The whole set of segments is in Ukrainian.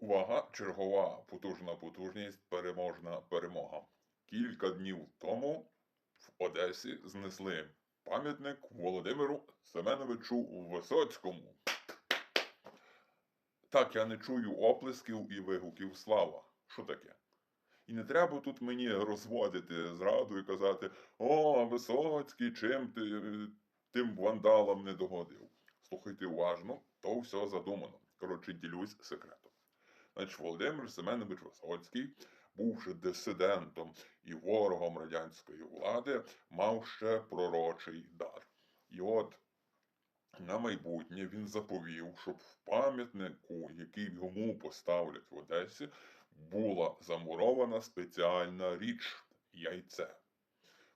Увага, чергова потужна потужність, переможна перемога. Кілька днів тому в Одесі знесли пам'ятник Володимиру Семеновичу Висоцькому. Так, я не чую оплесків і вигуків слава. Що таке? І не треба тут мені розводити зраду і казати: О, Висоцький, чим ти тим вандалам не догодив. Слухайте уважно, то все задумано. Коротше, ділюсь секретом. Значить, Володимир Семенович Висоцький, бувши дисидентом і ворогом радянської влади, мав ще пророчий дар. І от на майбутнє він заповів, щоб в пам'ятнику, який йому поставлять в Одесі, була замурована спеціальна річ яйце.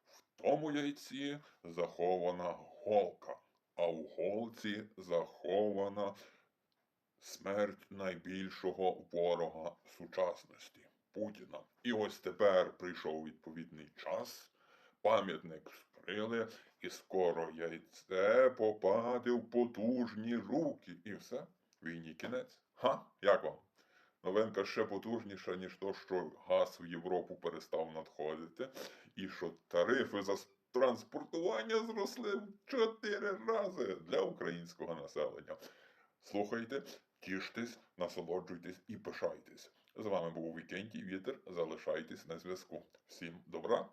В тому яйці захована голка, а в голці захована смерть найбільшого ворога сучасності Путіна. І ось тепер прийшов відповідний час. Пам'ятник скрили, і скоро яйце попаде в потужні руки. І все, війні кінець. Ха? Як вам? Новинка ще потужніша, ніж то, що газ в Європу перестав надходити, і що тарифи за транспортування зросли в чотири рази для українського населення. Слухайте, тіштесь, насолоджуйтесь і пишайтесь. З вами був Вікентій Вітер. Залишайтесь на зв'язку. Всім добра!